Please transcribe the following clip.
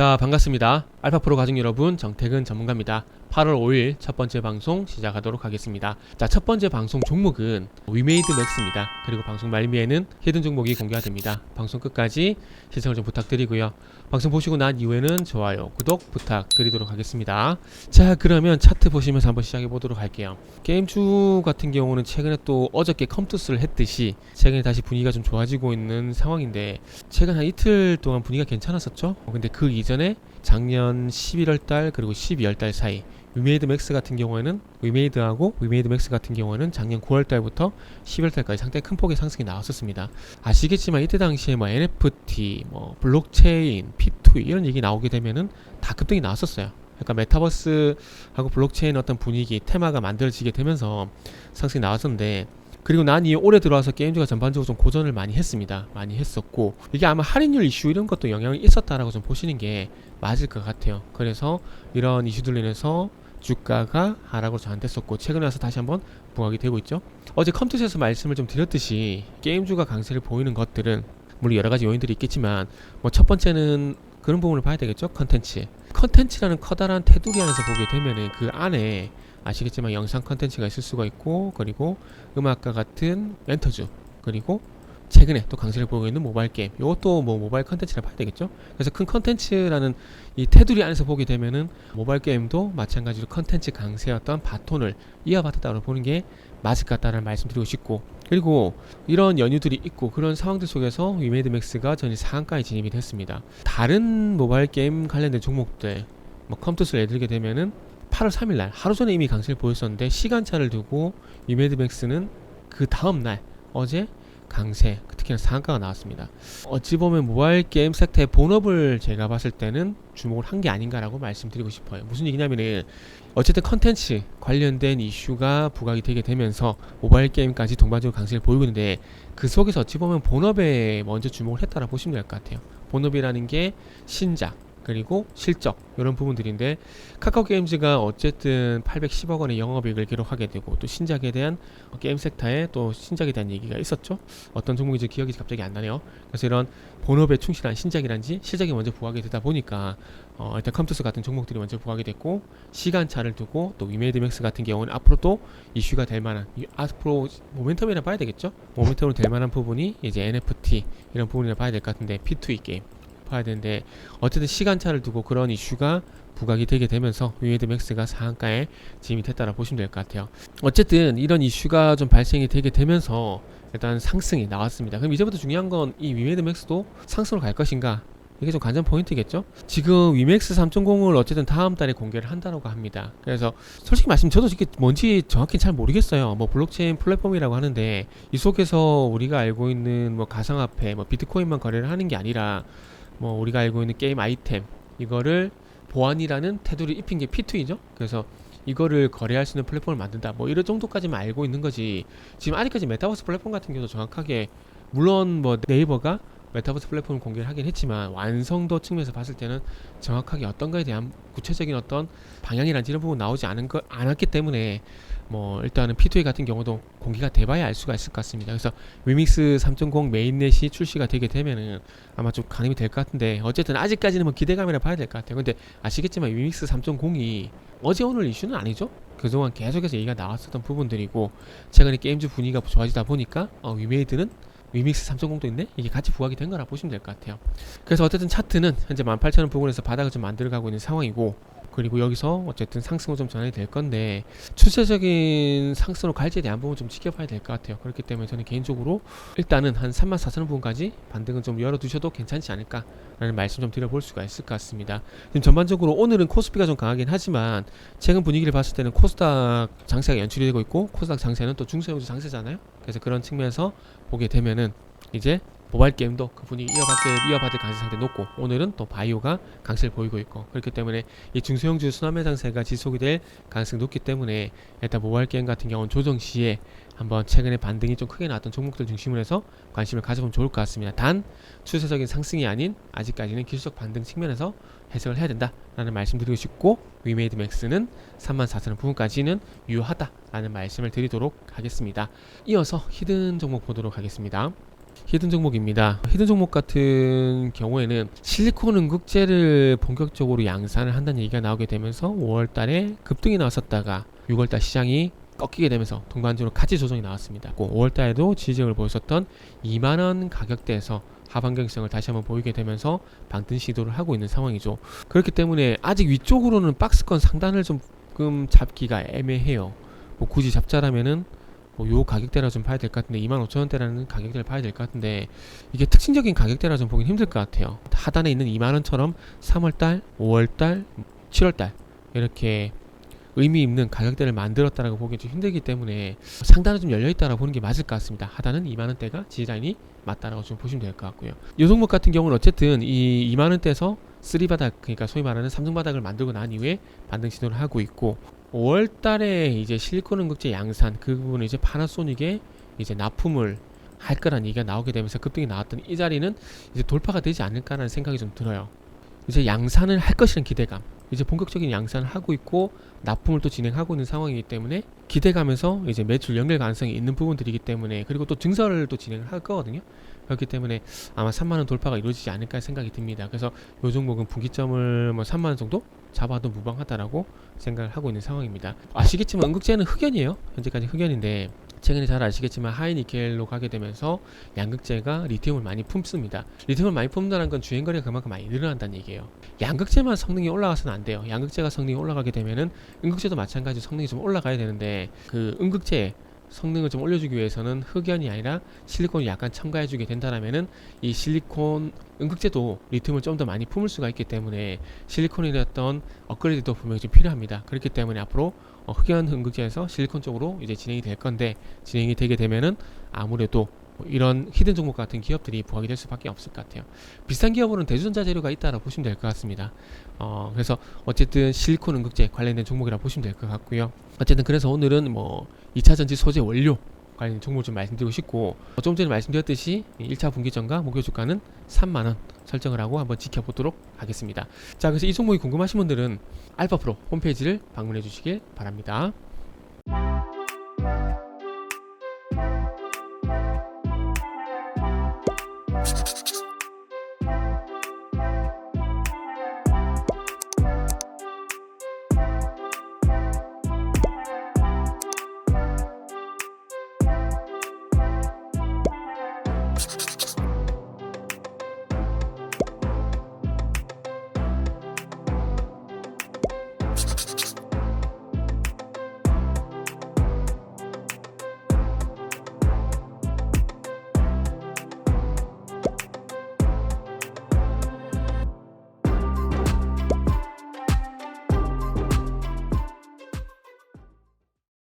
자 반갑습니다 알파프로 가족 여러분 정태근 전문가입니다. 8월 5일 첫 번째 방송 시작하도록 하겠습니다. 자 첫 번째 방송 종목은 위메이드 맥스입니다. 그리고 방송 말미에는 히든 종목이 공개가 됩니다. 방송 끝까지 시청을 좀 부탁드리고요. 방송 보시고 난 이후에는 좋아요 구독 부탁드리도록 하겠습니다. 자 그러면 차트 보시면서 한번 시작해 보도록 할게요. 게임주 같은 경우는 최근에 또 어저께 컴투스를 했듯이 최근에 다시 분위기가 좀 좋아지고 있는 상황인데 최근 한 이틀 동안 분위기가 괜찮았었죠. 어, 근데 그 이전에 작년 11월 달 그리고 12월 달 사이 위메이드 맥스 같은 경우에는 위메이드하고 위메이드 맥스 같은 경우에는 작년 9월 달부터 12월 달까지 상당히 큰 폭의 상승이 나왔었습니다. 아시겠지만 이때 당시에 뭐 NFT, 뭐 블록체인, P2E 이런 얘기 나오게 되면은 다 급등이 나왔었어요. 그러니까 메타버스하고 블록체인 어떤 분위기, 테마가 만들어지게 되면서 상승이 나왔었는데 그리고 난 이 올해 들어와서 게임즈가 전반적으로 좀 고전을 많이 했습니다. 많이 했었고 이게 아마 할인율 이슈 이런 것도 영향이 있었다라고 좀 보시는 게 맞을 것 같아요. 그래서 이런 이슈들로 인해서 주가가 하락으로 전환됐었고 최근에 와서 다시 한번 부각이 되고 있죠. 어제 컴퓨터에서 말씀을 좀 드렸듯이 게임주가 강세를 보이는 것들은 물론 여러 가지 요인들이 있겠지만 뭐 첫 번째는 그런 부분을 봐야 되겠죠. 컨텐츠. 컨텐츠라는 커다란 테두리 안에서 보게 되면은 그 안에 아시겠지만 영상 컨텐츠가 있을 수가 있고 그리고 음악과 같은 멘터주 그리고 최근에 또 강세를 보이고 있는 모바일 게임 이것도 뭐 모바일 컨텐츠라 봐야 되겠죠? 그래서 큰 컨텐츠라는 이 테두리 안에서 보게 되면은 모바일 게임도 마찬가지로 컨텐츠 강세였던 바톤을 이어받았다고 보는 게 맞을 것 같다는 말씀드리고 싶고 그리고 이런 연유들이 있고 그런 상황들 속에서 위메이드 맥스가 전일 상한가에 진입이 됐습니다. 다른 모바일 게임 관련된 종목들 뭐 컴투스를 예들게 되면은 8월 3일 날 하루 전에 이미 강세를 보였었는데 시간차를 두고 위메드맥스는 그 다음 날 어제 강세 특히나 상한가가 나왔습니다. 어찌 보면 모바일 게임 섹터의 본업을 제가 봤을 때는 주목을 한 게 아닌가라고 말씀드리고 싶어요. 무슨 얘기냐면은 어쨌든 컨텐츠 관련된 이슈가 부각이 되게 되면서 모바일 게임까지 동반적으로 강세를 보이고 있는데 그 속에서 어찌 보면 본업에 먼저 주목을 했다라 보시면 될 것 같아요. 본업이라는 게 신작 그리고 실적 이런 부분들인데 카카오 게임즈가 어쨌든 810억 원의 영업이익을 기록하게 되고 또 신작에 대한 게임 섹터에 또 신작에 대한 얘기가 있었죠. 어떤 종목인지 기억이 갑자기 안 나네요. 그래서 이런 본업에 충실한 신작이란지 실적이 먼저 부각이 되다 보니까 어, 일단 컴투스 같은 종목들이 먼저 부각이 됐고 시간차를 두고 또 위메드맥스 같은 경우는 앞으로 또 이슈가 될 만한 이 앞으로 모멘텀이라 봐야 되겠죠. 모멘텀으로 될 만한 부분이 이제 NFT 이런 부분이라 봐야 될 것 같은데 P2E 게임 봐야 되는데 어쨌든 시간차를 두고 그런 이슈가 부각이 되게 되면서 위메드 맥스가 상한가에 진입이 됐다라 보시면 될 것 같아요. 어쨌든 이런 이슈가 좀 발생이 되게 되면서 일단 상승이 나왔습니다. 그럼 이제부터 중요한 건 이 위메드 맥스도 상승으로 갈 것인가? 이게 좀 관전 포인트겠죠? 지금 위맥스 3.0을 어쨌든 다음 달에 공개를 한다고 합니다. 그래서 솔직히 말씀 저도 이게 뭔지 정확히 잘 모르겠어요. 뭐 블록체인 플랫폼이라고 하는데 이 속에서 우리가 알고 있는 뭐 가상화폐, 뭐 비트코인만 거래를 하는 게 아니라 뭐 우리가 알고 있는 게임 아이템 이거를 보안이라는 테두리 입힌 게 P2이죠. 그래서 이거를 거래할 수 있는 플랫폼을 만든다. 뭐 이런 정도까지만 알고 있는 거지. 지금 아직까지 메타버스 플랫폼 같은 경우도 정확하게 물론 뭐 네이버가 메타버스 플랫폼을 공개를 하긴 했지만 완성도 측면에서 봤을 때는 정확하게 어떤 거에 대한 구체적인 어떤 방향이란지 이런 부분 나오지 않은 거 않았기 때문에 뭐 일단은 P2E 같은 경우도 공개가 돼봐야 알 수가 있을 것 같습니다. 그래서 위믹스 3.0 메인넷이 출시가 되게 되면은 아마 좀 가늠이 될 것 같은데 어쨌든 아직까지는 뭐 기대감이라 봐야 될 것 같아요. 근데 아시겠지만 위믹스 3.0이 어제 오늘 이슈는 아니죠? 그동안 계속해서 얘기가 나왔었던 부분들이고 최근에 게임즈 분위기가 좋아지다 보니까 어, 위메이드는 위믹스 3.0도 있네? 이게 같이 부각이 된 거라 보시면 될 것 같아요. 그래서 어쨌든 차트는 현재 18,000원 부근에서 바닥을 좀 만들어가고 있는 상황이고 그리고 여기서 어쨌든 상승으로 좀 전환이 될 건데 추세적인 상승으로 갈지에 대한 부분 좀 지켜봐야 될 것 같아요. 그렇기 때문에 저는 개인적으로 일단은 한 34,000원 부분까지 반등은 좀 열어두셔도 괜찮지 않을까라는 말씀 좀 드려볼 수가 있을 것 같습니다. 지금 전반적으로 오늘은 코스피가 좀 강하긴 하지만 최근 분위기를 봤을 때는 코스닥 장세가 연출이 되고 있고 코스닥 장세는 또 중소형주 장세잖아요. 그래서 그런 측면에서 보게 되면은 이제 모바일 게임도 그 분위기 이어받을, 이어받을 가능성이 높고 오늘은 또 바이오가 강세를 보이고 있고 그렇기 때문에 이 중소형주 순환매 장세가 지속이 될 가능성이 높기 때문에 일단 모바일 게임 같은 경우는 조정 시에 한번 최근에 반등이 좀 크게 나왔던 종목들 중심으로 해서 관심을 가져보면 좋을 것 같습니다. 단 추세적인 상승이 아닌 아직까지는 기술적 반등 측면에서 해석을 해야 된다라는 말씀드리고 싶고 위메이드 맥스는 34,000원 부분까지는 유효하다라는 말씀을 드리도록 하겠습니다. 이어서 히든 종목 보도록 하겠습니다. 히든 종목입니다. 히든 종목 같은 경우에는 실리콘 응급제를 본격적으로 양산을 한다는 얘기가 나오게 되면서 5월 달에 급등이 나왔었다가 6월 달 시장이 꺾이게 되면서 동반적으로 가치 조정이 나왔습니다. 5월 달에도 지지력을 보였었던 2만원 가격대에서 하반경성을 다시 한번 보이게 되면서 방등 시도를 하고 있는 상황이죠. 그렇기 때문에 아직 위쪽으로는 박스권 상단을 조금 잡기가 애매해요. 뭐 굳이 잡자라면은 뭐요 가격대라 좀 봐야 될 것 같은데 25,000원대라는 가격대를 봐야 될 것 같은데 이게 특징적인 가격대라 좀 보긴 힘들 것 같아요. 하단에 있는 2만원처럼 3월달, 5월달, 7월달 이렇게 의미 있는 가격대를 만들었다라고 보기 좀 힘들기 때문에 상단은 좀 열려 있다라고 보는 게 맞을 것 같습니다. 하단은 2만 원대가 지지라인이 맞다라고 좀 보시면 될 것 같고요. 요 종목 같은 경우는 어쨌든 이 2만 원대에서 3바닥 그러니까 소위 말하는 3중 바닥을 만들고 난 이후에 반등 시도를 하고 있고 5월 달에 이제 실리콘 응급제 양산 그 부분을 이제 파나소닉에 이제 납품을 할 거란 얘기가 나오게 되면서 급등이 나왔던 이 자리는 이제 돌파가 되지 않을까라는 생각이 좀 들어요. 이제 양산을 할 것이라는 기대감. 이제 본격적인 양산을 하고 있고 납품을 또 진행하고 있는 상황이기 때문에 기대감에서 이제 매출 연결 가능성이 있는 부분들이기 때문에 그리고 또 증설을 또 진행을 할 거거든요. 그렇기 때문에 아마 3만 원 돌파가 이루어지지 않을까 생각이 듭니다. 그래서 요 종목은 분기점을 뭐 3만 원 정도 잡아도 무방하다라고 생각을 하고 있는 상황입니다. 아시겠지만 응급제는 흑연이에요. 현재까지 흑연인데 최근에 잘 아시겠지만 하이니켈로 가게 되면서 양극재가 리튬을 많이 품습니다. 리튬을 많이 품는다는 건 주행거리가 그만큼 많이 늘어난다는 얘기예요. 양극재만 성능이 올라가서는 안 돼요. 양극재가 성능이 올라가게 되면은 응극재도 마찬가지로 성능이 좀 올라가야 되는데 그 응극재 성능을 좀 올려주기 위해서는 흑연이 아니라 실리콘을 약간 첨가해주게 된다라면은 이 실리콘 응극제도 리튬을 좀 더 많이 품을 수가 있기 때문에 실리콘에 어떤 업그레이드도 분명히 좀 필요합니다. 그렇기 때문에 앞으로 어, 흑연 응극제에서 실리콘 쪽으로 이제 진행이 될 건데 진행이 되게 되면은 아무래도 뭐 이런 히든 종목 같은 기업들이 부각이 될 수밖에 없을 것 같아요. 비슷한 기업으로는 대주전자 재료가 있다라고 보시면 될 것 같습니다. 어, 그래서 어쨌든 실리콘 응극제 관련된 종목이라 고 보시면 될 것 같고요. 어쨌든 그래서 오늘은 뭐 2차 전지 소재 원료 관련 종목 좀 말씀드리고 싶고 어, 좀 전에 말씀드렸듯이 1차 분기점과 목요 주가는 3만 원 설정을 하고 한번 지켜보도록 하겠습니다. 자, 그래서 이 종목이 궁금하신 분들은 알파프로 홈페이지를 방문해 주시길 바랍니다.